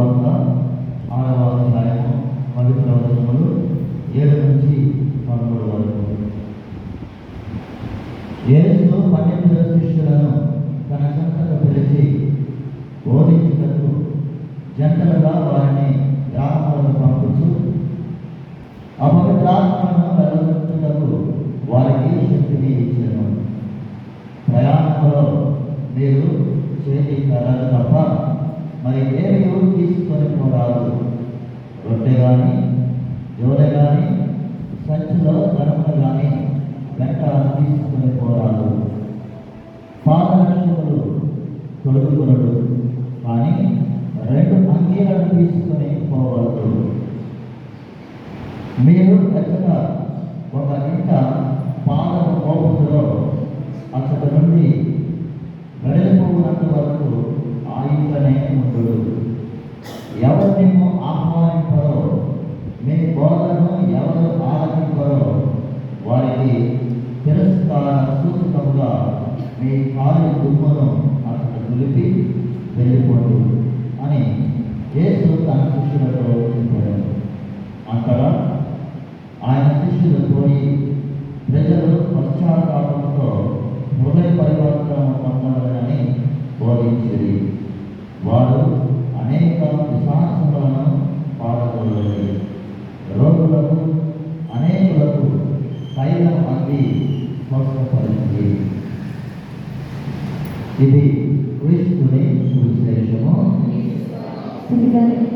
వార్త ఆరవ అధ్యాయము పవిత్ర ప్రవచనములు ఏడు నుంచి పదమూడు వరకు ఏసు పన్నెండు శిష్యులను తన సంతకు పిలిచి బోధించుటకు జంటలుగా వారిని గ్రామాలకు పంపుచు. అపవిత్రాత్మను వెలువట్టుటకు వారికి శక్తిని ఇచ్చాను. ప్రయాణంలో మీరు చేతి కర్రలు తప్ప రొట్టె కానీ జోలె కానీ సంచిలో ధనములు కానీ వెంట తీసుకొని పోరాదు పాదరక్షకులు తొడుగుకొనడు కానీ రెండు అంగీలను తీసుకుని పోవద్దు. మీరు ఖచ్చితంగా సూచకముగా మీ కాలి దుమ్మును అక్కడ దులిపి వెళ్ళిపోండి అని యేసు తన శిష్యులతో చెప్పాడు. అక్కడ ఆయన శిష్యులు పోయి ప్రజలు పశ్చాత్తాపంతో హృదయ పరివర్తన పొందాలని బోధించింది. వారు అనేక విశాసములను పాల్గొనలేదు రోగులకు అనేకులకు తైలం అంది. స్వస్థపరింది ఇది క్రీస్తుని సువిశేషము స్థితిగతి